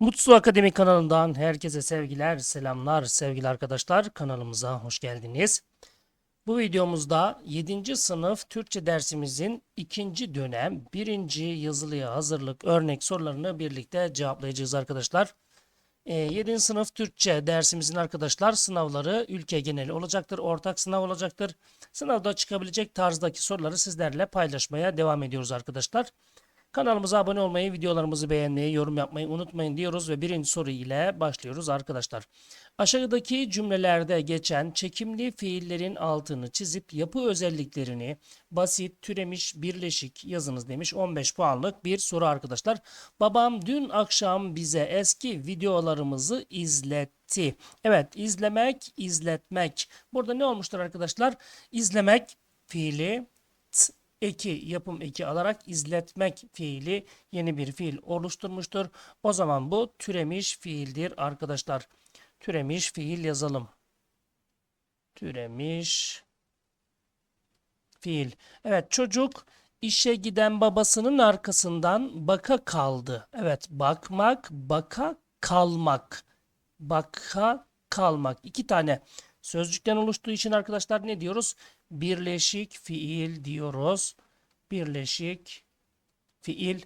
Mutsu Akademi kanalından herkese sevgiler, selamlar sevgili arkadaşlar. Kanalımıza hoş geldiniz. Bu videomuzda 7. sınıf Türkçe dersimizin ikinci dönem birinci yazılıya hazırlık örnek sorularını birlikte cevaplayacağız arkadaşlar. 7. sınıf Türkçe dersimizin arkadaşlar sınavları ülke geneli olacaktır. Ortak sınav olacaktır. Sınavda çıkabilecek tarzdaki soruları sizlerle paylaşmaya devam ediyoruz arkadaşlar. Kanalımıza abone olmayı, videolarımızı beğenmeyi, yorum yapmayı unutmayın diyoruz ve birinci soru ile başlıyoruz arkadaşlar. Aşağıdaki cümlelerde geçen çekimli fiillerin altını çizip yapı özelliklerini basit, türemiş, birleşik yazınız demiş. 15 puanlık bir soru arkadaşlar. Babam dün akşam bize eski videolarımızı izletti. Evet, izlemek, izletmek. Burada ne olmuştur arkadaşlar? İzlemek fiili eki yapım eki alarak izletmek fiili yeni bir fiil oluşturmuştur. O zaman bu türemiş fiildir arkadaşlar. Türemiş fiil yazalım. Türemiş fiil. Evet çocuk işe giden babasının arkasından baka kaldı. Evet bakmak, baka kalmak. Baka kalmak. İki tane sözcükten oluştuğu için arkadaşlar ne diyoruz? Birleşik fiil diyoruz. Birleşik fiil.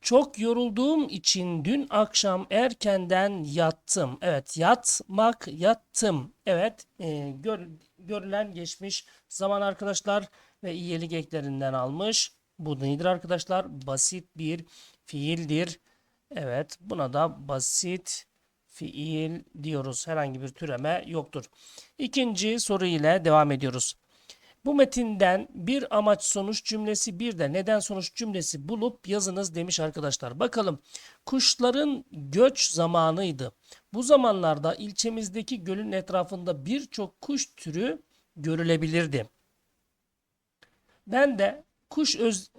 Çok yorulduğum için dün akşam erkenden yattım. Evet yatmak yattım. Evet e, gör, görülen geçmiş zaman arkadaşlar ve iyilik eklerinden almış. Bu nedir arkadaşlar? Basit bir fiildir. Evet buna da basit fiil diyoruz. Herhangi bir türeme yoktur. İkinci soru ile devam ediyoruz. Bu metinden bir amaç sonuç cümlesi bir de neden sonuç cümlesi bulup yazınız demiş arkadaşlar. Bakalım kuşların göç zamanıydı. Bu zamanlarda ilçemizdeki gölün etrafında birçok kuş türü görülebilirdi. Ben de kuş öz,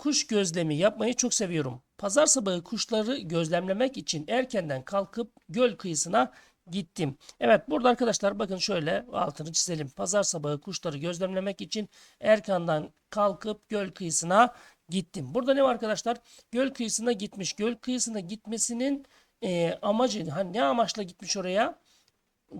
kuş gözlemi yapmayı çok seviyorum. Pazar sabahı kuşları gözlemlemek için erkenden kalkıp göl kıyısına gittim. Evet burada arkadaşlar bakın şöyle altını çizelim. Pazar sabahı kuşları gözlemlemek için erkenden kalkıp göl kıyısına gittim. Burada ne var arkadaşlar? Göl kıyısına gitmiş. Göl kıyısına gitmesinin e, amacı hani ne amaçla gitmiş oraya?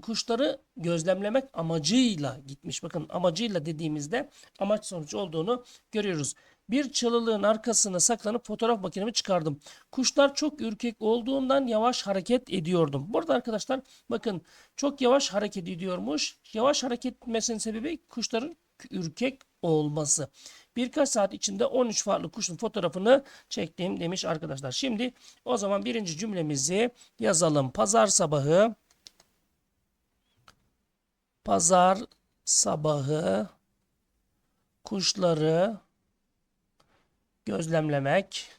Kuşları gözlemlemek amacıyla gitmiş. Bakın amacıyla dediğimizde amaç sonuç olduğunu görüyoruz. Bir çalılığın arkasına saklanıp fotoğraf makinemi çıkardım. Kuşlar çok ürkek olduğundan yavaş hareket ediyordum. Burada arkadaşlar bakın çok yavaş hareket ediyormuş. Yavaş hareket etmesinin sebebi kuşların ürkek olması. Birkaç saat içinde 13 farklı kuşun fotoğrafını çektim demiş arkadaşlar. Şimdi o zaman birinci cümlemizi yazalım. Pazar sabahı Pazar sabahı kuşları gözlemlemek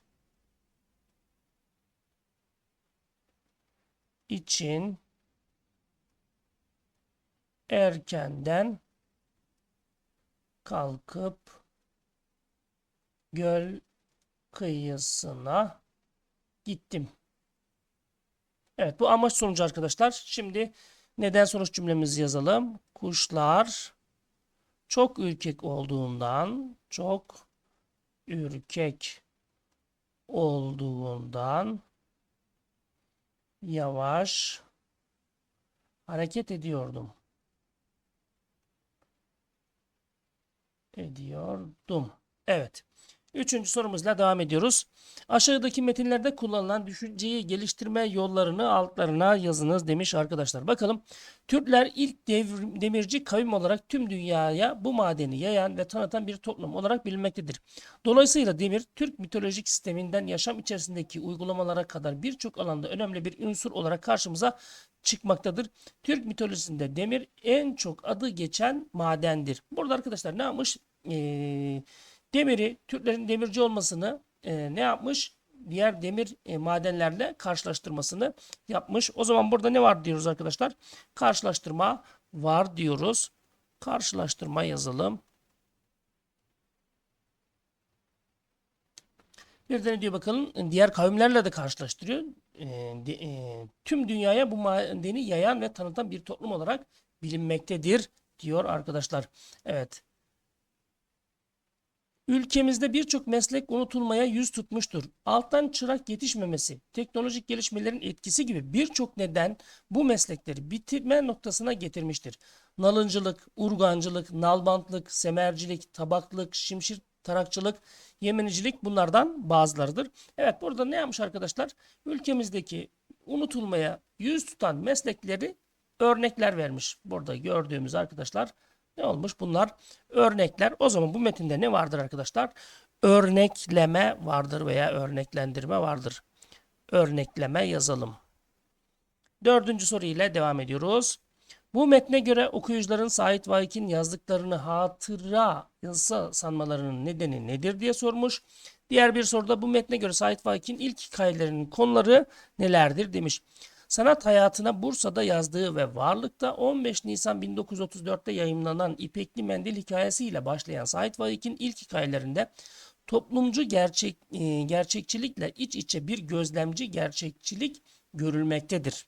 için erkenden kalkıp göl kıyısına gittim. Evet bu amaç sonucu arkadaşlar. Şimdi neden sonuç cümlemizi yazalım. Kuşlar çok ürkek olduğundan çok ürkek olduğundan yavaş hareket ediyordum. Ediyordum. Evet. Üçüncü sorumuzla devam ediyoruz. Aşağıdaki metinlerde kullanılan düşünceyi geliştirme yollarını altlarına yazınız demiş arkadaşlar. Bakalım Türkler ilk devrim, demirci kavim olarak tüm dünyaya bu madeni yayan ve tanıtan bir toplum olarak bilinmektedir. Dolayısıyla demir Türk mitolojik sisteminden yaşam içerisindeki uygulamalara kadar birçok alanda önemli bir unsur olarak karşımıza çıkmaktadır. Türk mitolojisinde demir en çok adı geçen madendir. Burada arkadaşlar ne yapmış? Ee, demiri, Türklerin demirci olmasını e, ne yapmış? Diğer demir e, madenlerle karşılaştırmasını yapmış. O zaman burada ne var diyoruz arkadaşlar? Karşılaştırma var diyoruz. Karşılaştırma yazalım. Bir de ne diyor bakalım? Diğer kavimlerle de karşılaştırıyor. E, de, e, tüm dünyaya bu madeni yayan ve tanıtan bir toplum olarak bilinmektedir diyor arkadaşlar. Evet. Ülkemizde birçok meslek unutulmaya yüz tutmuştur. Alttan çırak yetişmemesi, teknolojik gelişmelerin etkisi gibi birçok neden bu meslekleri bitirme noktasına getirmiştir. Nalıncılık, urgancılık, nalbantlık, semercilik, tabaklık, şimşir tarakçılık, yemenicilik bunlardan bazılarıdır. Evet burada ne yapmış arkadaşlar? Ülkemizdeki unutulmaya yüz tutan meslekleri örnekler vermiş. Burada gördüğümüz arkadaşlar ne olmuş? Bunlar örnekler. O zaman bu metinde ne vardır arkadaşlar? Örnekleme vardır veya örneklendirme vardır. Örnekleme yazalım. Dördüncü soru ile devam ediyoruz. Bu metne göre okuyucuların Sait Faik'in yazdıklarını hatıra yazısı sanmalarının nedeni nedir diye sormuş. Diğer bir soruda bu metne göre Sait Faik'in ilk hikayelerinin konuları nelerdir demiş. Sanat hayatına Bursa'da yazdığı ve Varlık'ta 15 Nisan 1934'te yayımlanan İpekli Mendil hikayesiyle başlayan Sait Faik'in ilk hikayelerinde toplumcu gerçek e, gerçekçilikle iç içe bir gözlemci gerçekçilik görülmektedir.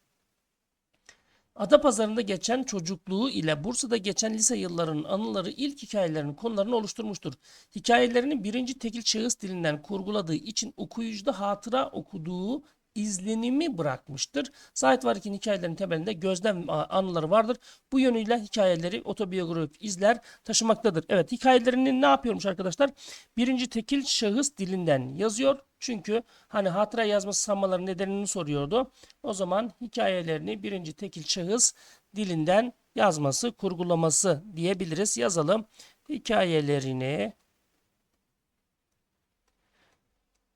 Adapazarı'nda geçen çocukluğu ile Bursa'da geçen lise yıllarının anıları ilk hikayelerinin konularını oluşturmuştur. Hikayelerini birinci tekil şahıs dilinden kurguladığı için okuyucuda hatıra okuduğu izlenimi bırakmıştır. Sait Faik'in hikayelerinin temelinde gözlem anıları vardır. Bu yönüyle hikayeleri otobiyografik izler taşımaktadır. Evet hikayelerini ne yapıyormuş arkadaşlar? Birinci tekil şahıs dilinden yazıyor. Çünkü hani hatıra yazması sanmaların nedenini soruyordu. O zaman hikayelerini birinci tekil şahıs dilinden yazması, kurgulaması diyebiliriz. Yazalım. Hikayelerini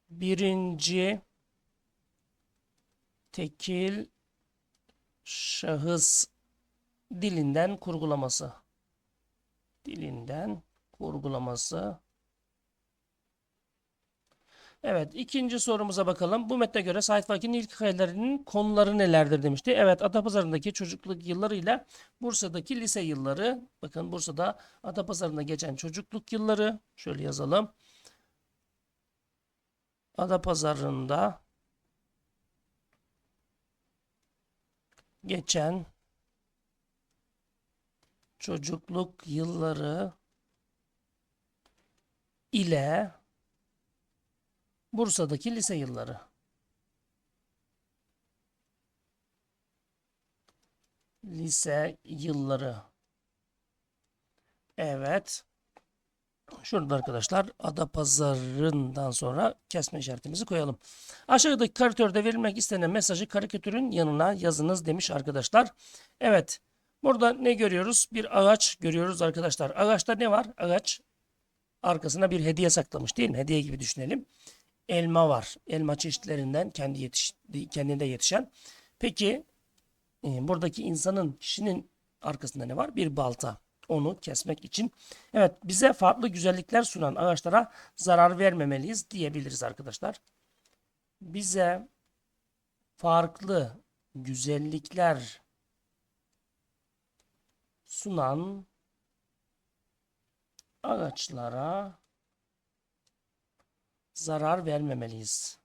birinci tekil şahıs dilinden kurgulaması. Dilinden kurgulaması. Evet ikinci sorumuza bakalım. Bu metne göre Sait Faik'in ilk hikayelerinin konuları nelerdir demişti. Evet Atapazarı'ndaki çocukluk yıllarıyla Bursa'daki lise yılları. Bakın Bursa'da Atapazarı'nda geçen çocukluk yılları. Şöyle yazalım. Adapazarı'nda geçen çocukluk yılları ile Bursa'daki lise yılları. Lise yılları. Evet. Şurada arkadaşlar Adapazarı'ndan sonra kesme işaretimizi koyalım. Aşağıdaki karikatürde verilmek istenen mesajı karikatürün yanına yazınız demiş arkadaşlar. Evet. Burada ne görüyoruz? Bir ağaç görüyoruz arkadaşlar. Ağaçta ne var? Ağaç arkasına bir hediye saklamış değil mi? Hediye gibi düşünelim. Elma var. Elma çeşitlerinden kendi yetiş, kendinde yetişen. Peki e, buradaki insanın, kişinin arkasında ne var? Bir balta onu kesmek için. Evet bize farklı güzellikler sunan ağaçlara zarar vermemeliyiz diyebiliriz arkadaşlar. Bize farklı güzellikler sunan ağaçlara zarar vermemeliyiz.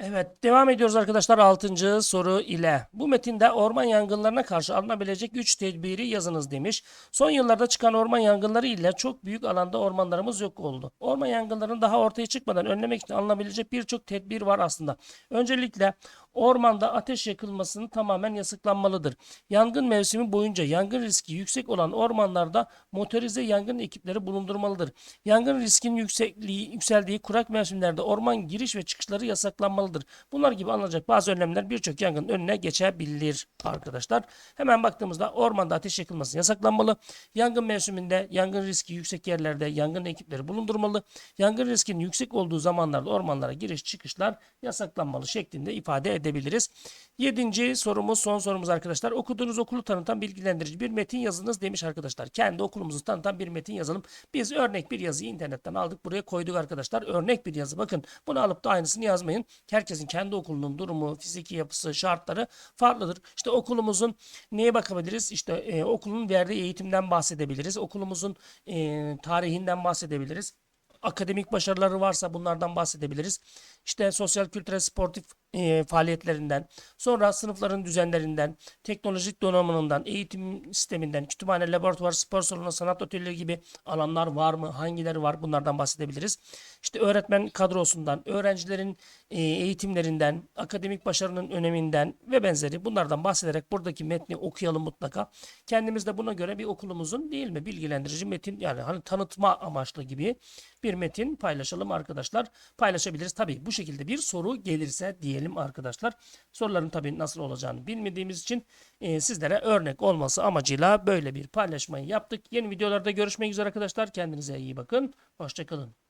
Evet, devam ediyoruz arkadaşlar 6. soru ile. Bu metinde orman yangınlarına karşı alınabilecek 3 tedbiri yazınız demiş. Son yıllarda çıkan orman yangınları ile çok büyük alanda ormanlarımız yok oldu. Orman yangınlarının daha ortaya çıkmadan önlemek için alınabilecek birçok tedbir var aslında. Öncelikle ormanda ateş yakılmasının tamamen yasaklanmalıdır. Yangın mevsimi boyunca yangın riski yüksek olan ormanlarda motorize yangın ekipleri bulundurmalıdır. Yangın riskinin yüksekliği, yükseldiği kurak mevsimlerde orman giriş ve çıkışları yasaklanmalıdır. Bunlar gibi alınacak bazı önlemler birçok yangının önüne geçebilir arkadaşlar. Hemen baktığımızda ormanda ateş yakılması yasaklanmalı. Yangın mevsiminde yangın riski yüksek yerlerde yangın ekipleri bulundurmalı. Yangın riskinin yüksek olduğu zamanlarda ormanlara giriş çıkışlar yasaklanmalı şeklinde ifade edebiliriz. Yedinci sorumuz son sorumuz arkadaşlar. Okuduğunuz okulu tanıtan bilgilendirici bir metin yazınız demiş arkadaşlar. Kendi okulumuzu tanıtan bir metin yazalım. Biz örnek bir yazıyı internetten aldık buraya koyduk arkadaşlar. Örnek bir yazı bakın bunu alıp da aynısını yazmayın. Herkesin kendi okulunun durumu, fiziki yapısı, şartları farklıdır. İşte okulumuzun neye bakabiliriz? İşte e, okulun verdiği eğitimden bahsedebiliriz. Okulumuzun e, tarihinden bahsedebiliriz akademik başarıları varsa bunlardan bahsedebiliriz. İşte sosyal, kültürel, sportif e, faaliyetlerinden, sonra sınıfların düzenlerinden, teknolojik donanımından, eğitim sisteminden, kütüphane, laboratuvar, spor salonu, sanat atölyeleri gibi alanlar var mı? Hangileri var? Bunlardan bahsedebiliriz. İşte öğretmen kadrosundan, öğrencilerin e, eğitimlerinden, akademik başarının öneminden ve benzeri bunlardan bahsederek buradaki metni okuyalım mutlaka. Kendimiz de buna göre bir okulumuzun değil mi bilgilendirici metin yani hani tanıtma amaçlı gibi bir metin paylaşalım arkadaşlar. Paylaşabiliriz. Tabii bu şekilde bir soru gelirse diyelim arkadaşlar. Soruların tabii nasıl olacağını bilmediğimiz için e, sizlere örnek olması amacıyla böyle bir paylaşmayı yaptık. Yeni videolarda görüşmek üzere arkadaşlar. Kendinize iyi bakın. Hoşçakalın.